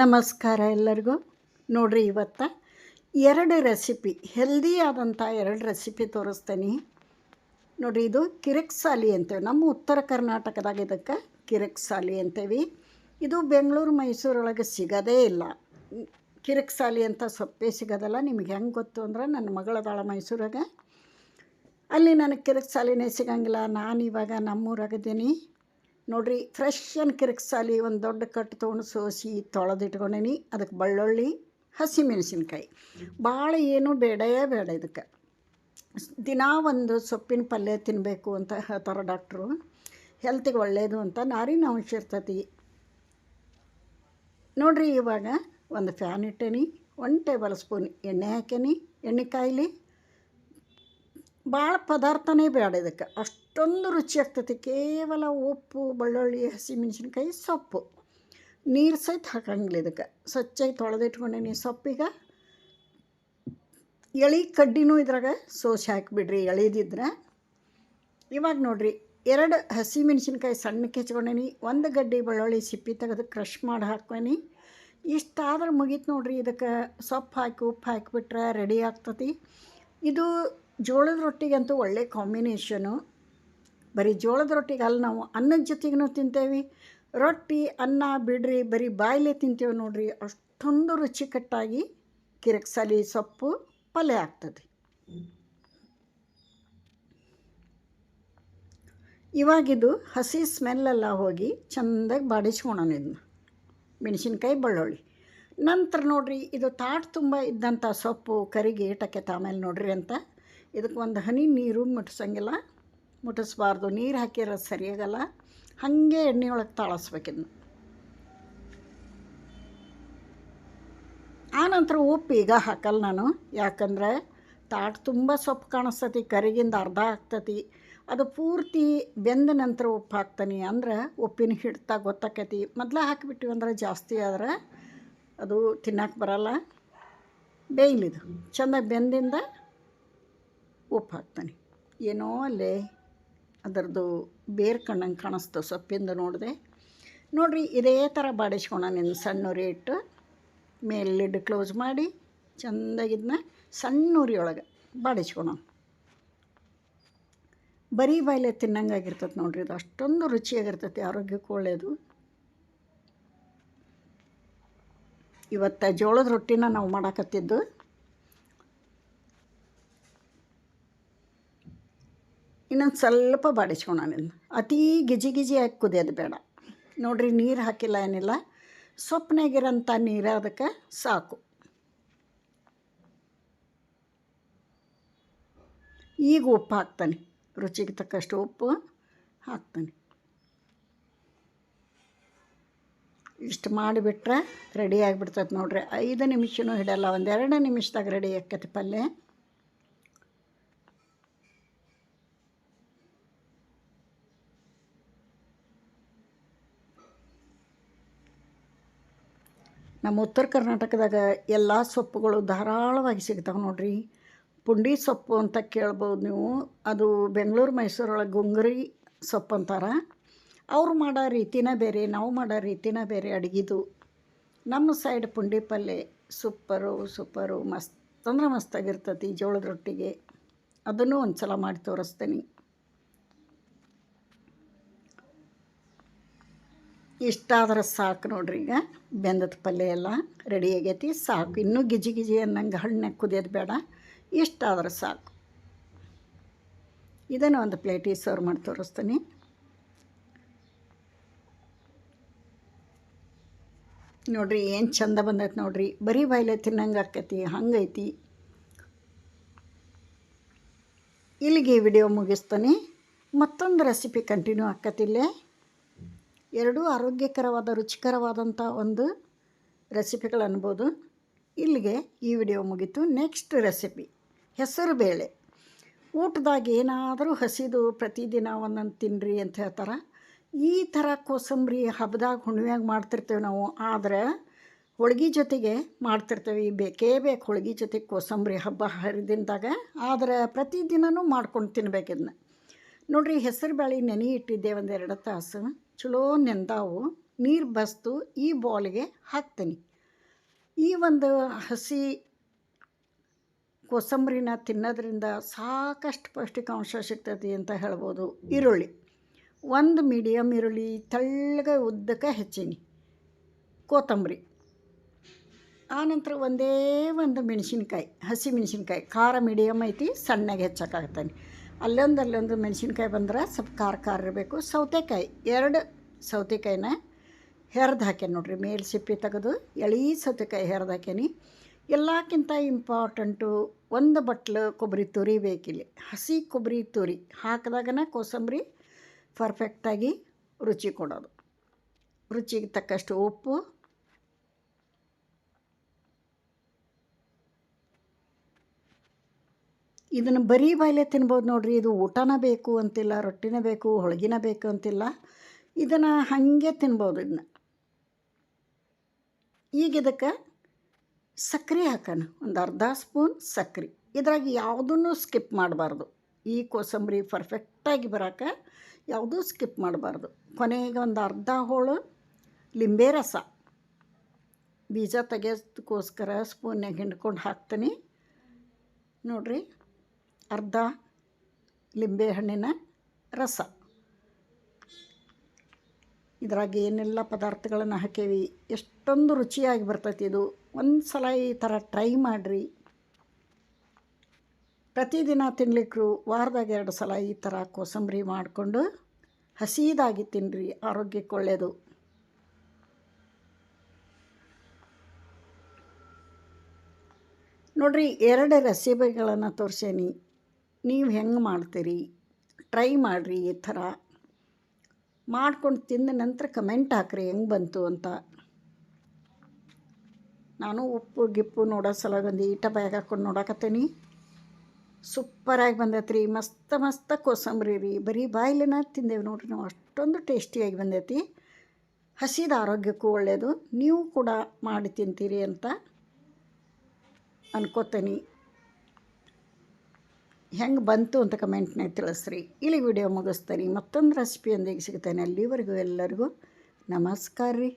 ನಮಸ್ಕಾರ ಎಲ್ಲರಿಗೂ. ನೋಡಿರಿ ಇವತ್ತು ಎರಡು ರೆಸಿಪಿ ಹೆಲ್ದಿ ಆದಂಥ ಎರಡು ರೆಸಿಪಿ ತೋರಿಸ್ತೇನೆ. ನೋಡಿರಿ ಇದು ಕಿರಿಕ್ ಸಾಲಿ ಅಂತೇವೆ ನಮ್ಮ ಉತ್ತರ ಕರ್ನಾಟಕದಾಗ ಇದಕ್ಕೆ ಕಿರಿಕ್ ಸಾಲಿ ಅಂತೇವಿ ಇದು ಬೆಂಗಳೂರು ಮೈಸೂರೊಳಗೆ ಸಿಗೋದೇ ಇಲ್ಲ. ಕಿರಕ್ಸಾಲಿ ಅಂತ ಸೊಪ್ಪೇ ಸಿಗೋದಲ್ಲ, ನಿಮ್ಗೆ ಹೆಂಗೆ ಗೊತ್ತು ಅಂದ್ರೆ ನನ್ನ ಮಗಳದಾಳ ಮೈಸೂರಾಗ. ಅಲ್ಲಿ ನನಗೆ ಕಿರಕ್ಸಾಲಿನೇ ಸಿಗಂಗಿಲ್ಲ ನಾನು ಇವಾಗ ನಮ್ಮೂರಾಗಿದ್ದೀನಿ. ನೋಡ್ರಿ ಫ್ರೆಶ್ ಅನ್ ಕಿರಿಕ್ ಸಾಲಿ ಒಂದು ದೊಡ್ಡ ಕಟ್ಟು ತೊಗೊಂಡು ಸೋಸಿ ತೊಳೆದಿಟ್ಕೊಂಡೇನಿ ಅದಕ್ಕೆ ಬೆಳ್ಳುಳ್ಳಿ ಹಸಿಮೆಣಸಿನ್ಕಾಯಿ. ಭಾಳ ಏನೂ ಬೇಡೇ ಬೇಡ ಇದಕ್ಕೆ. ದಿನಾ ಒಂದು ಸೊಪ್ಪಿನ ಪಲ್ಯ ತಿನ್ನಬೇಕು ಅಂತ ಹೇಳ್ತಾರೆ ಡಾಕ್ಟ್ರು ಹೆಲ್ತಿಗೆ ಒಳ್ಳೆಯದು ಅಂತ ನಾರಿನ ಅಂಶ ಇರ್ತೈತಿ. ನೋಡ್ರಿ ಇವಾಗ ಒಂದು ಫ್ಯಾನ್ ಇಟ್ಟೇನಿ ಒನ್ ಟೇಬಲ್ ಸ್ಪೂನ್ ಎಣ್ಣೆ ಹಾಕೇನಿ ಎಣ್ಣೆ ಕಾಯ್ಲಿ. ಭಾಳ ಪದಾರ್ಥನೇ ಬೇಡ ಇದಕ್ಕೆ. ಅಷ್ಟೊಂದು ರುಚಿ ಆಗ್ತೈತಿ. ಕೇವಲ ಉಪ್ಪು, ಬೆಳ್ಳುಳ್ಳಿ ಹಸಿಮೆಣಸಿನ್ಕಾಯಿ ಸೊಪ್ಪು. ನೀರು ಸಹಿತ ಹಾಕಂಗಿಲ್ಲ ಇದಕ್ಕೆ. ಸ್ವಚ್ಛಾಗಿ ತೊಳೆದಿಟ್ಕೊಂಡೇನಿ ಸೊಪ್ಪಿಗೆ. ಎಳೆ ಕಡ್ಡಿನೂ ಇದ್ರಾಗ ಸೋಸಿ ಹಾಕಿಬಿಡ್ರಿ ಎಳೆದಿದ್ರೆ. ಇವಾಗ ನೋಡಿರಿ, ಎರಡು ಹಸಿ ಮೆಣಸಿನ್ಕಾಯಿ ಸಣ್ಣಕ್ಕೆ ಹೆಚ್ಕೊಂಡೇನಿ ಒಂದು ಗಡ್ಡಿ ಬೆಳ್ಳುಳ್ಳಿ ಸಿಪ್ಪಿ ತೆಗೆದು ಕ್ರಷ್ ಮಾಡಿ ಹಾಕ್ಕೊನಿ ಇಷ್ಟಾದ್ರೆ ಮುಗೀತು ನೋಡಿರಿ ಇದಕ್ಕೆ. ಸೊಪ್ಪು ಹಾಕಿ ಉಪ್ಪು ಹಾಕಿಬಿಟ್ರೆ ರೆಡಿ ಆಗ್ತತಿ. ಇದು ಜೋಳದ ರೊಟ್ಟಿಗಂತೂ ಒಳ್ಳೆ ಕಾಂಬಿನೇಷನು ಬರೀ ಜೋಳದ ರೊಟ್ಟಿಗೆ ಅಲ್ಲಿ ನಾವು ಅನ್ನದ ಜೊತೆಗೂ ತಿಂತೇವೆ. ರೊಟ್ಟಿ, ಅನ್ನ, ಬಿಡ್ರಿ ಬರೀ ಬಾಯಲ್ಲೇ ತಿಂತೇವೆ ನೋಡ್ರಿ. ಅಷ್ಟೊಂದು ರುಚಿಕಟ್ಟಾಗಿ ಕಿರಕ್ಸಾಲಿ ಸೊಪ್ಪು ಪಲ್ಯ ಆಗ್ತದೆ. ಇವಾಗಿದು ಹಸಿ ಸ್ಮೆಲ್ಲೆಲ್ಲ ಹೋಗಿ ಚೆಂದಾಗಿ ಬಾಡಿಸ್ಕೊಳೋಣ ಇದನ್ನ. ಮೆಣಸಿನ್ಕಾಯಿ, ಬೆಳ್ಳುಳ್ಳಿ. ನಂತರ ನೋಡ್ರಿ ಇದು ತಾಟ್ ತುಂಬ ಇದ್ದಂಥ ಸೊಪ್ಪು ಕರಿಗೆ ಏಟಕ್ಕೆ ತಾಮೇಲೆ ನೋಡ್ರಿ ಅಂತ. ಇದಕ್ಕೆ ಒಂದು ಹನಿ ನೀರು ಮುಟ್ಟಿಸಂಗಿಲ್ಲ ಮುಟ್ಟಿಸ್ಬಾರ್ದು ನೀರು ಹಾಕಿರೋ ಸರಿಯಾಗಲ್ಲ. ಹಾಗೆ ಎಣ್ಣೆ ಒಳಗೆ ತಾಳಿಸ್ಬೇಕಿದ್ನ ಆನಂತರ ಉಪ್ಪು ಈಗ ಹಾಕಲ್ಲ ನಾನು. ಯಾಕಂದ್ರೆ ತಾಟ್ ತುಂಬ ಸೊಪ್ಪು ಕಾಣಿಸ್ತತಿ, ಕರಿಗಿಂದ ಅರ್ಧ ಆಗ್ತತಿ. ಅದು ಪೂರ್ತಿ ಬೆಂದ ನಂತರ ಉಪ್ಪು ಹಾಕ್ತಾನೆ. ಅಂದ್ರೆ ಉಪ್ಪಿನ ಹಿಡ್ತಾ ಗೊತ್ತಾಕೈತಿ. ಮೊದಲೇ ಹಾಕಿಬಿಟ್ಟಿವಿ ಅಂದ್ರೆ ಜಾಸ್ತಿ ಆದ್ರೆ ಅದು ತಿನ್ನಕ್ಕೆ ಬರಲ್ಲ. ಬೇಯ್ಲಿದು. ಚೆಂದಾಗಿ ಬೆಂದಿಂದ ಉಪ್ಪು ಹಾಕ್ತಾನೆ ಏನೋ ಅಲ್ಲೇ ಅದರದ್ದು ಬೇರೆ ಕಣ್ಣಂಗೆ ಕಾಣಿಸ್ತು ಸೊಪ್ಪಿಂದ ನೋಡಿದೆ. ನೋಡಿರಿ ಇದೇ ಥರ ಬಾಡಿಸ್ಕೊಳ ನಿನ್ನ ಸಣ್ಣ ಉರಿ ಇಟ್ಟು ಮೇಲೆ ಲಿಡ್ ಕ್ಲೋಸ್ ಮಾಡಿ ಚೆಂದಾಗಿದ್ದನ್ನ ಸಣ್ಣ ಉರಿಯೊಳಗೆ ಬಾಡಿಸ್ಕೊಣ ಬರೀ ಬಾಯಿಲೆ ತಿನ್ನಂಗಾಗಿರ್ತದೆ ನೋಡ್ರಿ ಇದು. ಅಷ್ಟೊಂದು ರುಚಿಯಾಗಿರ್ತೈತಿ, ಆರೋಗ್ಯಕ್ಕೆ ಒಳ್ಳೆಯದು ಇವತ್ತು ಜೋಳದ ರೊಟ್ಟಿನ ನಾವು ಮಾಡಾಕತ್ತಿದ್ದು. ಇನ್ನೊಂದು ಸ್ವಲ್ಪ ಬಾಡಿಸ್ಕೊಳ ಅತೀ ಗಿಜಿ ಗಿಜಿ ಹಾಕಿ ಕುದಿಯೋದು ಬೇಡ. ನೋಡಿರಿ, ನೀರು ಹಾಕಿಲ್ಲ ಏನಿಲ್ಲ. ಸೊಪ್ಪನಾಗಿರೋಂಥ ನೀರು ಅದಕ್ಕೆ ಸಾಕು. ಈಗ ಉಪ್ಪು ಹಾಕ್ತಾನೆ. ರುಚಿಗೆ ತಕ್ಕಷ್ಟು ಉಪ್ಪು ಹಾಕ್ತಾನೆ. ಇಷ್ಟು ಮಾಡಿಬಿಟ್ರೆ ರೆಡಿ ಆಗಿಬಿಡ್ತದೆ ನೋಡ್ರಿ. ಐದು ನಿಮಿಷನೂ ಹಿಡಲ್ಲ, ಒಂದೆರಡು ನಿಮಿಷದಾಗ ರೆಡಿ ಆಕತಿ ಪಲ್ಯ. ನಮ್ಮ ಉತ್ತರ ಕರ್ನಾಟಕದಾಗ ಎಲ್ಲ ಸೊಪ್ಪುಗಳು ಧಾರಾಳವಾಗಿ ಸಿಗ್ತಾವೆ ನೋಡ್ರಿ. ಪುಂಡಿ ಸೊಪ್ಪು ಅಂತ ಕೇಳ್ಬೋದು ನೀವು. ಅದು ಬೆಂಗಳೂರು ಮೈಸೂರೊಳಗೆ ಗುಂಗ್ರಿ ಸೊಪ್ಪು ಅಂತಾರೆ. ಅವ್ರು ಮಾಡೋ ರೀತಿನೇ ಬೇರೆ, ನಾವು ಮಾಡೋ ರೀತಿನೇ ಬೇರೆ ಅಡುಗೆದು. ನಮ್ಮ ಸೈಡ್ ಪುಂಡಿ ಪಲ್ಯ ಸೂಪರು ಸೂಪರು. ಮಸ್ತ್ ಅಂದ್ರೆ ಮಸ್ತಾಗಿರ್ತತಿ ಜೋಳದ ರೊಟ್ಟಿಗೆ. ಅದನ್ನು ಒಂದು ಸಲ ಮಾಡಿ ತೋರಿಸ್ತೀನಿ. ಇಷ್ಟಾದ್ರೆ ಸಾಕು ನೋಡ್ರಿ ಈಗ. ಬೆಂದದ ಪಲ್ಯ ಎಲ್ಲ ರೆಡಿ ಆಗೈತಿ. ಸಾಕು. ಇನ್ನೂ ಗಿಜಿ ಗಿಜಿ ಅನ್ನಂಗೆ ಹಣ್ಣಾಗ ಕುದಿಯೋದು ಬೇಡ. ಇಷ್ಟಾದ್ರೆ ಸಾಕು. ಇದನ್ನು ಒಂದು ಪ್ಲೇಟಿಗೆ ಸರ್ವ್ ಮಾಡಿ ತೋರಿಸ್ತೀನಿ. ನೋಡ್ರಿ ಏನು ಚಂದ ಬಂದೈತೆ ನೋಡ್ರಿ. ಬರೀ ಬಾಯ್ಲೆ ತಿನ್ನಂಗೆ ಆಕೈತಿ ಹಂಗೈತಿ ಇಲ್ಲಿಗೆ ವಿಡಿಯೋ ಮುಗಿಸ್ತೀನಿ. ಮತ್ತೊಂದು ರೆಸಿಪಿ ಕಂಟಿನ್ಯೂ ಆಕತಿಲ್ಲೇ ಎರಡೂ ಆರೋಗ್ಯಕರವಾದ ರುಚಿಕರವಾದಂಥ ಒಂದು ರೆಸಿಪಿಗಳು ಅನ್ಬೋದು. ಇಲ್ಲಿಗೆ ಈ ವಿಡಿಯೋ ಮುಗೀತು. ನೆಕ್ಸ್ಟ್ ರೆಸಿಪಿ ಹೆಸರು ಬೇಳೆ. ಊಟದಾಗ ಏನಾದರೂ ಹಸಿದು ಪ್ರತಿದಿನ ಒಂದೊಂದು ತಿನ್ನಿರಿ ಅಂತ ಹೇಳ್ತಾರೆ. ಈ ಥರ ಕೋಸಂಬರಿ ಹಬ್ಬದಾಗ ಹುಣ್ಣಿಮ್ಯಾಗ ಮಾಡ್ತಿರ್ತೇವೆ ನಾವು. ಆದರೆ ಹೋಳ್ಗೆ ಜೊತೆಗೆ ಮಾಡ್ತಿರ್ತೇವೆ. ಬೇಕೇ ಬೇಕು ಹೋಳ್ಗೆ ಜೊತೆಗೆ ಕೋಸಂಬರಿ ಹಬ್ಬ ಹರಿದಿನದಾಗ. ಆದರೆ ಪ್ರತಿದಿನವೂ ಮಾಡ್ಕೊಂಡು ತಿನ್ಬೇಕು ಇದನ್ನ ನೋಡಿರಿ, ಹೆಸರು ಬೇಳೆ ನೆನೆ ಇಟ್ಟಿದ್ದೆ ಒಂದೆರಡು ತಾಸು. ಚಲೋ ನೆಂದಾವು, ನೀರು ಬಸ್ತು ಈ ಬಾಲ್ಗೆ ಹಾಕ್ತೀನಿ. ಈ ಒಂದು ಹಸಿ ಕೋಸಂಬರಿನ ತಿನ್ನೋದ್ರಿಂದ ಸಾಕಷ್ಟು ಪೌಷ್ಟಿಕಾಂಶ ಸಿಗ್ತದೆ ಅಂತ ಹೇಳ್ಬೋದು. ಈರುಳ್ಳಿ, ಒಂದು ಮೀಡಿಯಮ್ ಈರುಳ್ಳಿ, ತಳ್ಳಗೆ ಉದ್ದಕ್ಕೆ ಹೆಚ್ಚೀನಿ. ಕೊತ್ತಂಬರಿ ಆನಂತರ ಒಂದೇ ಒಂದು ಮೆಣಸಿನ್ಕಾಯಿ, ಹಸಿ ಮೆಣಸಿನ್ಕಾಯಿ, ಖಾರ ಮೀಡಿಯಮ್ ಐತಿ, ಸಣ್ಣಗೆ ಹೆಚ್ಚಕ್ಕಾಗ್ತಾನೆ ಅಲ್ಲೊಂದು ಅಲ್ಲೊಂದು ಮೆಣಸಿನ್ಕಾಯಿ ಬಂದ್ರೆ ಸ್ವಲ್ಪ ಖಾರ ಖಾರ ಇರಬೇಕು. ಸೌತೆಕಾಯಿ, ಎರಡು ಸೌತೆಕಾಯಿನ ಹೆರ್ದು ಹಾಕ್ಯಾನ ನೋಡ್ರಿ. ಮೇಲ್ ಸಿಪ್ಪೆ ತೆಗೆದು ಎಳಿ ಸೌತೆಕಾಯಿ ಹೆರ್ದು ಹಾಕ್ಯಾನಿ. ಎಲ್ಲಕ್ಕಿಂತ ಇಂಪಾರ್ಟೆಂಟು ಒಂದು ಬಟ್ಲು ಕೊಬ್ಬರಿ ತುರಿ ಬೇಕಿಲ್ಲಿ. ಹಸಿ ಕೊಬ್ಬರಿ ತುರಿ ಹಾಕಿದಾಗನ ಕೋಸಂಬರಿ ಪರ್ಫೆಕ್ಟಾಗಿ ರುಚಿ ಕೊಡೋದು. ರುಚಿಗೆ ತಕ್ಕಷ್ಟು ಉಪ್ಪು ಇದನ್ನು ಬರೀ ಬಾಯಲ್ಲೇ ತಿನ್ಬೋದು ನೋಡ್ರಿ, ಇದು ಊಟನ ಬೇಕು ಅಂತಿಲ್ಲ, ರೊಟ್ಟಿನ ಬೇಕು, ಹೋಳ್ಗಿನ ಬೇಕು ಅಂತಿಲ್ಲ, ಇದನ್ನು ಹಾಗೆ ತಿನ್ಬೋದು ಇದನ್ನ ಈಗ ಇದಕ್ಕೆ ಸಕ್ಕರೆ ಹಾಕೋಣ, ಒಂದು ಅರ್ಧ ಸ್ಪೂನ್ ಸಕ್ಕರೆ ಇದ್ರಾಗ ಯಾವುದನ್ನು ಸ್ಕಿಪ್ ಮಾಡಬಾರ್ದು. ಈ ಕೋಸಂಬರಿ ಪರ್ಫೆಕ್ಟಾಗಿ ಬರೋಕೆ ಯಾವುದೂ ಸ್ಕಿಪ್ ಮಾಡಬಾರ್ದು. ಕೊನೆಗೆ ಒಂದು ಅರ್ಧ ಹೋಳು ಲಿಂಬೆ ರಸ. ಬೀಜ ತೆಗೆಯೋದಕ್ಕೋಸ್ಕರ ಸ್ಪೂನ್ಯಾಗ ಹಿಂಡ್ಕೊಂಡು ಹಾಕ್ತೀನಿ. ನೋಡಿರಿ ಅರ್ಧ ಲಿಂಬೆಹಣ್ಣಿನ ರಸ. ಇದ್ರಾಗ ಏನೆಲ್ಲ ಪದಾರ್ಥಗಳನ್ನು ಹಾಕೇವಿ, ಎಷ್ಟೊಂದು ರುಚಿಯಾಗಿ ಬರ್ತೈತಿ ಇದು. ಒಂದು ಸಲ ಈ ಥರ ಟ್ರೈ ಮಾಡಿರಿ. ಪ್ರತಿದಿನ ತಿನ್ಲಿಕ್ಕೂ ವಾರದಾಗ ಎರಡು ಸಲ ಈ ಥರ ಕೋಸಂಬರಿ ಮಾಡಿಕೊಂಡು ಹಸಿದಾಗಿ ತಿನ್ನಿರಿ ಆರೋಗ್ಯಕ್ಕೆ ಒಳ್ಳೆಯದು ನೋಡ್ರಿ, ಎರಡು ರೆಸಿಪಿಗಳನ್ನು ತೋರಿಸೇನಿ. ನೀವು ಹೆಂಗೆ ಮಾಡ್ತೀರಿ? ಟ್ರೈ ಮಾಡಿರಿ ಈ ಥರ. ಮಾಡ್ಕೊಂಡು ತಿಂದ ನಂತರ ಕಮೆಂಟ್ ಹಾಕ್ರಿ ಹೆಂಗೆ ಬಂತು ಅಂತ. ನಾನು ಉಪ್ಪು, ಗಿಪ್ಪು ನೋಡೋ ಸಲ ಒಂದು ಈಟ ಬ್ಯಾಗ್ ಹಾಕ್ಕೊಂಡು ನೋಡಕತ್ತೀನಿ. ಸೂಪರಾಗಿ ಬಂದೈತೆ ರೀ ಮಸ್ತ ಮಸ್ತ ಕೋಸಂಬರಿ ರೀ. ಬರೀ ಬಾಯ್ಲಿನ ತಿಂದೇವೆ ನೋಡ್ರಿ ನಾವು. ಅಷ್ಟೊಂದು ಟೇಸ್ಟಿಯಾಗಿ ಬಂದೈತಿ. ಹಸಿದ ಆರೋಗ್ಯಕ್ಕೂ ಒಳ್ಳೆಯದು ನೀವು ಕೂಡ ಮಾಡಿ ತಿಂತೀರಿ ಅಂತ ಅನ್ಕೋತೀನಿ. ಹೆಂಗೆ ಬಂತು ಅಂತ ಕಮೆಂಟ್ನಾಗ ತಿಳಿಸ್ರಿ. ಇಲ್ಲಿ ವಿಡಿಯೋ ಮುಗಿಸ್ತೀನಿ. ಮತ್ತೊಂದು ರೆಸಿಪಿಯೊಂದಿಗೆ ಸಿಗ್ತೇನೆ. ಅಲ್ಲಿವರೆಗೂ ಎಲ್ಲರಿಗೂ ನಮಸ್ಕಾರ ರೀ.